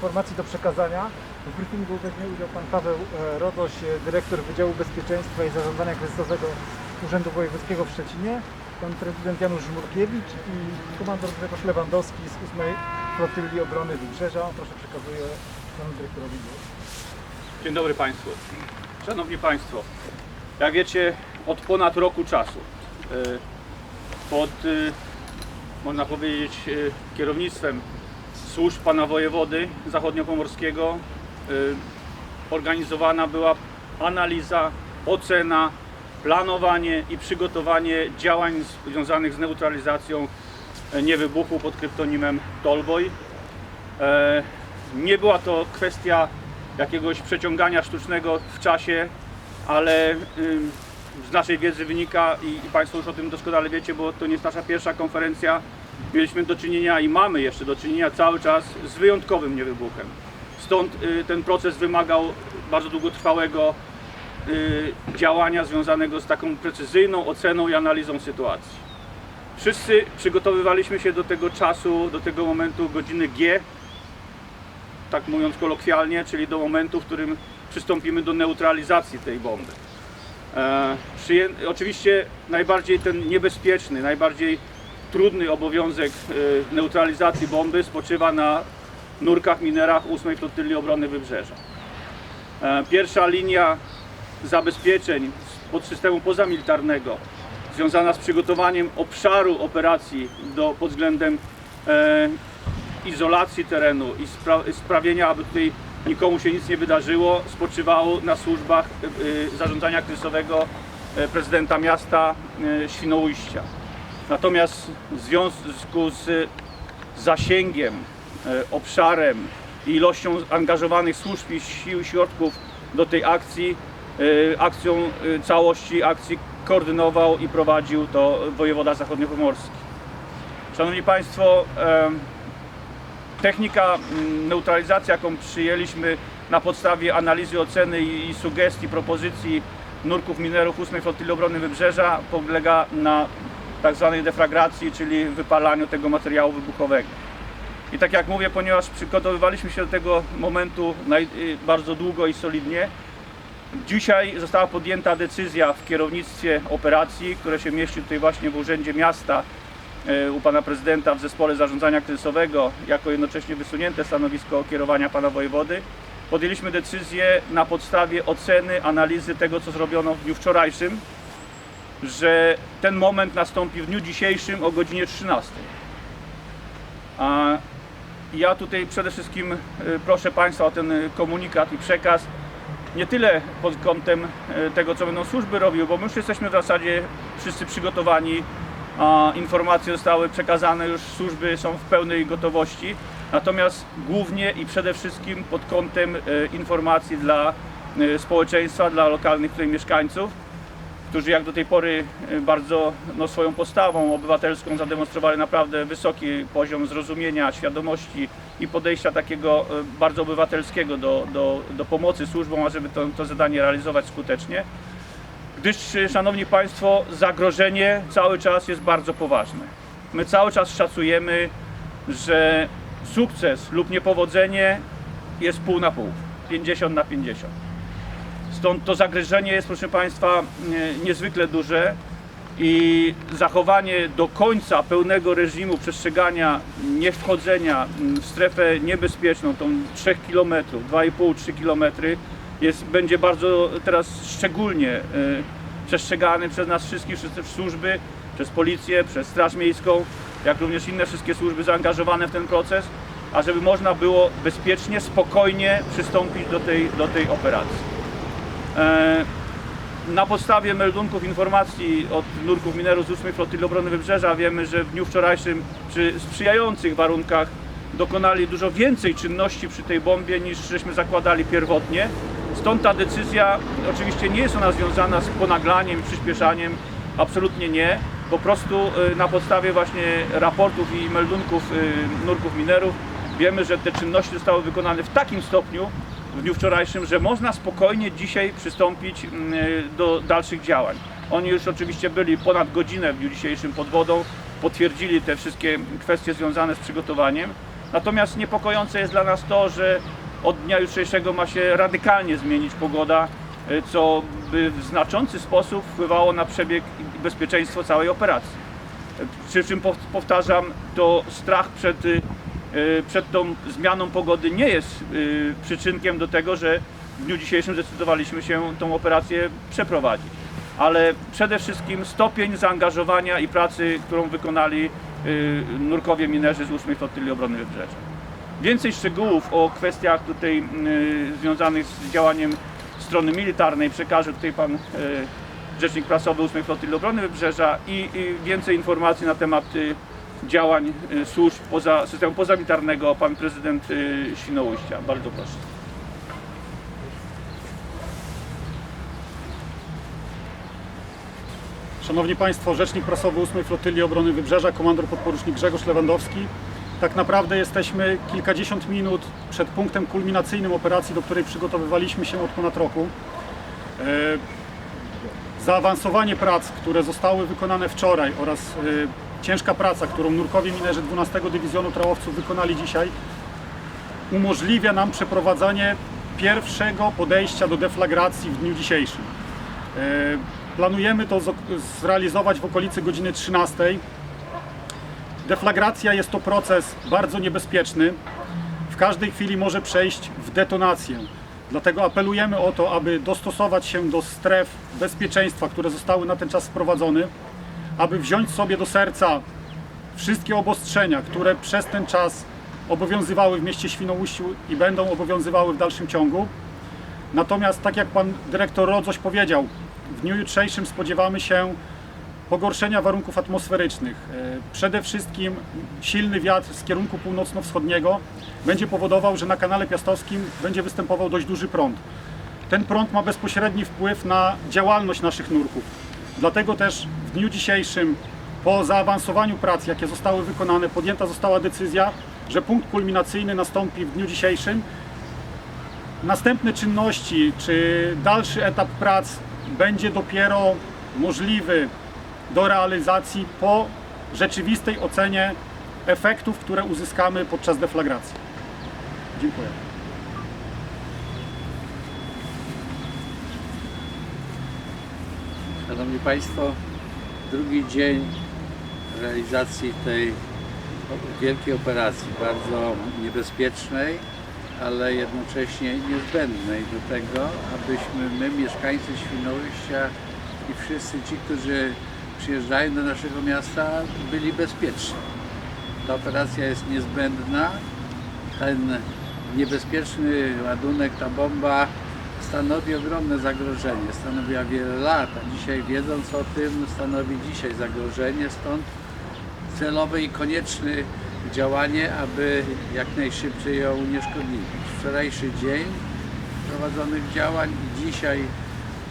informacji do przekazania. W briefingu weźmie udział pan Paweł e, Rodoś, e, dyrektor Wydziału Bezpieczeństwa i Zarządzania Kryzysowego Urzędu Wojewódzkiego w Szczecinie, pan prezydent Janusz Żmurkiewicz i komandor Grzegorz Lewandowski z 8 Flotylli Obrony Wybrzeża. Proszę przekazuję panu dyrektorowi głos. Dzień dobry Państwu. Szanowni Państwo, jak wiecie, od ponad roku czasu y, pod, można powiedzieć, kierownictwem służb Pana Wojewody Zachodniopomorskiego y, organizowana była analiza, ocena, planowanie i przygotowanie działań związanych z neutralizacją e, niewybuchu pod kryptonimem Tolboj. E, Nie była to kwestia jakiegoś przeciągania sztucznego w czasie, ale ym, z naszej wiedzy wynika i Państwo już o tym doskonale wiecie, bo to nie jest nasza pierwsza konferencja. Mieliśmy do czynienia i mamy jeszcze do czynienia cały czas z wyjątkowym niewybuchem. Stąd y, ten proces wymagał bardzo długotrwałego y, działania związanego z taką precyzyjną oceną i analizą sytuacji. Wszyscy przygotowywaliśmy się do tego czasu, do tego momentu godziny G, tak mówiąc kolokwialnie, czyli do momentu, w którym przystąpimy do neutralizacji tej bomby. E. Oczywiście najbardziej ten niebezpieczny, najbardziej trudny obowiązek e, neutralizacji bomby spoczywa na nurkach minerach 8 Flotylli Obrony Wybrzeża. E, pierwsza linia zabezpieczeń z podsystemu pozamilitarnego związana z przygotowaniem obszaru operacji do, pod względem e, izolacji terenu i spra- sprawienia, aby tutaj nikomu się nic nie wydarzyło, spoczywało na służbach y, y, zarządzania kryzysowego prezydenta miasta y, Świnoujścia. Natomiast w związku z zasięgiem, y, obszarem i ilością angażowanych służb i sił, środków do tej akcji, y, akcją y, całości akcji koordynował i prowadził to wojewoda zachodniopomorski. Szanowni Państwo, Technika mm, neutralizacji, jaką przyjęliśmy na podstawie analizy, oceny i i sugestii, propozycji nurków minerów 8 Flotyli Obrony Wybrzeża polega na tak zwanej defragracji, czyli wypalaniu tego materiału wybuchowego. I tak jak mówię, ponieważ przygotowywaliśmy się do tego momentu y, bardzo długo i solidnie, dzisiaj została podjęta decyzja w kierownictwie operacji, które się mieści tutaj właśnie w Urzędzie Miasta e, u pana prezydenta w zespole zarządzania kryzysowego, jako jednocześnie wysunięte stanowisko kierowania pana wojewody, podjęliśmy decyzję na podstawie oceny, analizy tego, co zrobiono w dniu wczorajszym, że ten moment nastąpi w dniu dzisiejszym o godzinie 13. A ja tutaj przede wszystkim e, proszę Państwa o ten komunikat i przekaz, nie tyle pod kątem e, tego, co będą służby robiły, bo my już jesteśmy w zasadzie wszyscy przygotowani, a informacje zostały przekazane, już służby są w pełnej gotowości. Natomiast głównie i przede wszystkim pod kątem e, informacji dla społeczeństwa, dla lokalnych tutaj mieszkańców, którzy jak do tej pory e, bardzo no, swoją postawą obywatelską zademonstrowali naprawdę wysoki poziom zrozumienia, świadomości i podejścia takiego e, bardzo obywatelskiego do, do, do pomocy służbom, ażeby to, to zadanie realizować skutecznie gdyż, e, Szanowni Państwo, zagrożenie cały czas jest bardzo poważne. My cały czas szacujemy, że sukces lub niepowodzenie jest pół na pół, 50 na 50. Stąd to zagrożenie jest, proszę Państwa, niezwykle duże i zachowanie do końca pełnego reżimu przestrzegania niewchodzenia w strefę niebezpieczną, tą 3 km, 2,5-3 km, jest, będzie bardzo teraz szczególnie e, przestrzegany przez nas wszystkich, przez służby, przez policję, przez Straż Miejską, jak również inne wszystkie służby zaangażowane w ten proces, ażeby można było bezpiecznie, spokojnie przystąpić do tej, do tej operacji. E, na podstawie meldunków informacji od nurków minerów z 8 Flotyli Obrony Wybrzeża wiemy, że w dniu wczorajszym przy sprzyjających warunkach dokonali dużo więcej czynności przy tej bombie niż żeśmy zakładali pierwotnie. Stąd ta decyzja, oczywiście nie jest ona związana z ponaglaniem przyspieszaniem, absolutnie nie. Po prostu y, na podstawie właśnie raportów i meldunków y, nurków minerów wiemy, że te czynności zostały wykonane w takim stopniu w dniu wczorajszym, że można spokojnie dzisiaj przystąpić mm, do dalszych działań. Oni już oczywiście byli ponad godzinę w dniu dzisiejszym pod wodą, potwierdzili te wszystkie kwestie związane z przygotowaniem. Natomiast niepokojące jest dla nas to, że od dnia jutrzejszego ma się radykalnie zmienić pogoda, y, co by w znaczący sposób wpływało na przebieg i bezpieczeństwo całej operacji. Przy czym pow- powtarzam, to strach przed, y, przed tą zmianą pogody nie jest y, przyczynkiem do tego, że w dniu dzisiejszym zdecydowaliśmy się tą operację przeprowadzić. Ale przede wszystkim stopień zaangażowania i pracy, którą wykonali y, nurkowie minerzy z 8 Flotyli Obrony Wybrzeża. Więcej szczegółów o kwestiach tutaj y, związanych z działaniem strony militarnej przekaże tutaj pan y, rzecznik prasowy 8 Flotyli Obrony Wybrzeża i, więcej informacji na temat y, działań y, służb poza, systemu pozamilitarnego pan prezydent y, Świnoujścia. Bardzo proszę. Szanowni Państwo, Rzecznik Prasowy 8 Flotyli Obrony Wybrzeża, komandor podporucznik Grzegorz Lewandowski. Tak naprawdę jesteśmy kilkadziesiąt minut przed punktem kulminacyjnym operacji, do której przygotowywaliśmy się od ponad roku. E, Zaawansowanie prac, które zostały wykonane wczoraj oraz e, ciężka praca, którą nurkowie minerzy 12 Dywizjonu Trałowców wykonali dzisiaj, umożliwia nam przeprowadzanie pierwszego podejścia do deflagracji w dniu dzisiejszym. E, Planujemy to zo- zrealizować w okolicy godziny 13. Deflagracja jest to proces bardzo niebezpieczny. W każdej chwili może przejść w detonację. Dlatego apelujemy o to, aby dostosować się do stref bezpieczeństwa, które zostały na ten czas wprowadzone, aby wziąć sobie do serca wszystkie obostrzenia, które przez ten czas obowiązywały w mieście Świnoujściu i będą obowiązywały w dalszym ciągu. Natomiast, tak jak pan dyrektor Rodzoś powiedział, w dniu jutrzejszym spodziewamy się pogorszenia warunków atmosferycznych. E, Przede wszystkim silny wiatr z kierunku północno-wschodniego będzie powodował, że na kanale piastowskim będzie występował dość duży prąd. Ten prąd ma bezpośredni wpływ na działalność naszych nurków. Dlatego też w dniu dzisiejszym, po zaawansowaniu prac, jakie zostały wykonane, podjęta została decyzja, że punkt kulminacyjny nastąpi w dniu dzisiejszym Następne czynności czy dalszy etap prac będzie dopiero możliwy do realizacji po rzeczywistej ocenie efektów, które uzyskamy podczas deflagracji. Dziękuję. Szanowni Państwo, drugi dzień realizacji tej wielkiej operacji, bardzo niebezpiecznej, ale jednocześnie niezbędnej do tego, abyśmy my, mieszkańcy Świnoujścia i wszyscy ci, którzy przyjeżdżają do naszego miasta, byli bezpieczni. Ta operacja jest niezbędna. Ten niebezpieczny ładunek, ta bomba stanowi ogromne zagrożenie. Stanowiła wiele lat, a dzisiaj wiedząc o tym stanowi dzisiaj zagrożenie, stąd celowe i konieczne działanie, aby jak najszybciej ją unieszkodliwić. Wczorajszy dzień prowadzonych działań i dzisiaj,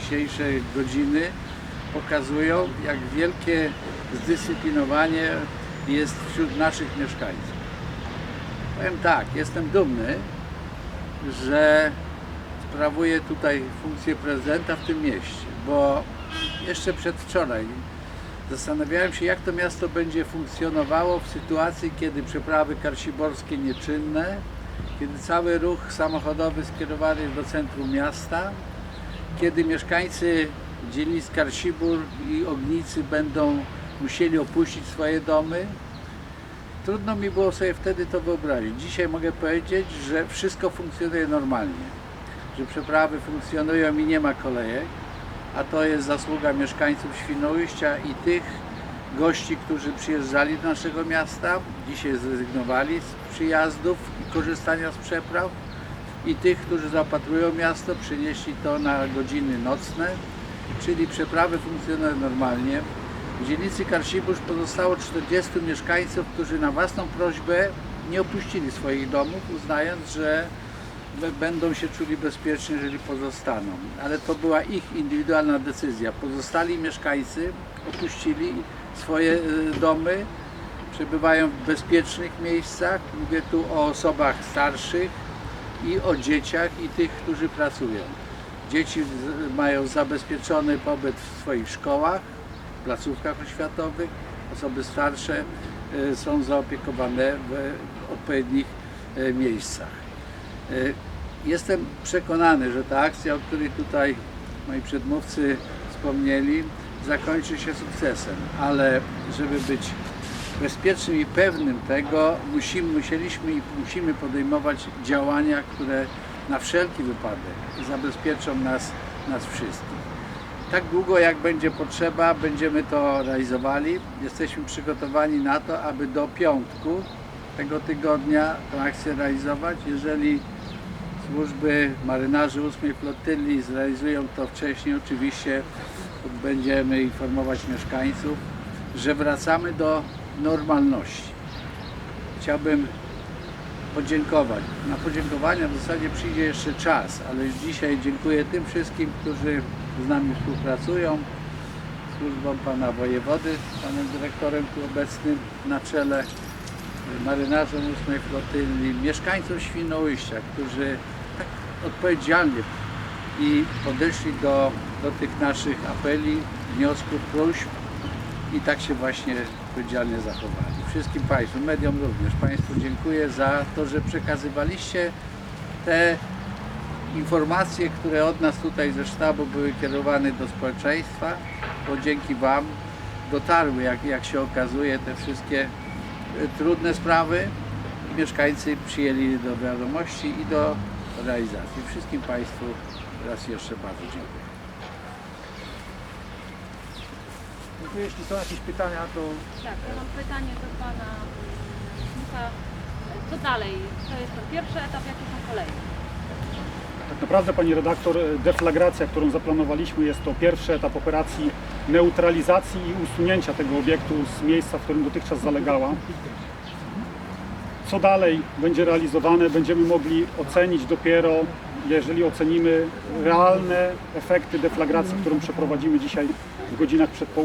dzisiejsze godziny pokazują, jak wielkie zdyscyplinowanie jest wśród naszych mieszkańców. Powiem tak, jestem dumny, że sprawuję tutaj funkcję prezydenta w tym mieście, bo jeszcze przedwczoraj zastanawiałem się, jak to miasto będzie funkcjonowało w sytuacji, kiedy przeprawy karsiborskie nieczynne, kiedy cały ruch samochodowy skierowany jest do centrum miasta, kiedy mieszkańcy dzielnic Karsibór i Ognicy będą musieli opuścić swoje domy. Trudno mi było sobie wtedy to wyobrazić. Dzisiaj mogę powiedzieć, że wszystko funkcjonuje normalnie, że przeprawy funkcjonują i nie ma kolejek, a to jest zasługa mieszkańców Świnoujścia i tych gości, którzy przyjeżdżali do naszego miasta, dzisiaj zrezygnowali z przyjazdów i korzystania z przepraw i tych, którzy zaopatrują miasto, przynieśli to na godziny nocne, czyli przeprawy funkcjonują normalnie. W dzielnicy Karsibórz pozostało 40 mieszkańców, którzy na własną prośbę nie opuścili swoich domów, uznając, że będą się czuli bezpiecznie, jeżeli pozostaną. Ale to była ich indywidualna decyzja. Pozostali mieszkańcy opuścili swoje y, domy, przebywają w bezpiecznych miejscach. Mówię tu o osobach starszych i o dzieciach i tych, którzy pracują. Dzieci mają zabezpieczony pobyt w swoich szkołach, placówkach oświatowych. Osoby starsze y, są zaopiekowane w odpowiednich e, miejscach. E, Jestem przekonany, że ta akcja, o której tutaj moi przedmówcy wspomnieli, zakończy się sukcesem, ale żeby być bezpiecznym i pewnym tego, musimy, musieliśmy i musimy podejmować działania, które na wszelki wypadek zabezpieczą nas, nas wszystkich. Tak długo jak będzie potrzeba, będziemy to realizowali. Jesteśmy przygotowani na to, aby do piątku tego tygodnia tę akcję realizować. Jeżeli służby marynarzy 8 flotyli zrealizują to wcześniej, oczywiście będziemy informować mieszkańców, że wracamy do normalności. Chciałbym podziękować. Na podziękowania w zasadzie przyjdzie jeszcze czas, ale już dzisiaj dziękuję tym wszystkim, którzy z nami współpracują, służbom pana wojewody, panem dyrektorem tu obecnym na czele, marynarzom 8 flotyli, mieszkańcom Świnoujścia, którzy tak odpowiedzialnie i podeszli do, do tych naszych apeli, wniosków, próśb i tak się właśnie odpowiedzialnie zachowali. Wszystkim Państwu, mediom również Państwu dziękuję za to, że przekazywaliście te informacje, które od nas tutaj ze sztabu były kierowane do społeczeństwa, bo dzięki Wam dotarły, jak, jak się okazuje, te wszystkie trudne sprawy i mieszkańcy przyjęli do wiadomości i do realizacji. Wszystkim Państwu raz jeszcze bardzo dziękuję. No, jeśli są jakieś pytania, to Tak, ja mam pytanie do pana Smucha. Co dalej? To jest ten pierwszy etap, jakie są kolejne? Tak naprawdę, pani redaktor, deflagracja, którą zaplanowaliśmy, jest to pierwszy etap operacji neutralizacji i usunięcia tego obiektu z miejsca, w którym dotychczas zalegała. Co dalej będzie realizowane, będziemy mogli ocenić dopiero, jeżeli ocenimy realne efekty deflagracji, którą przeprowadzimy dzisiaj w godzinach przedpołudnia.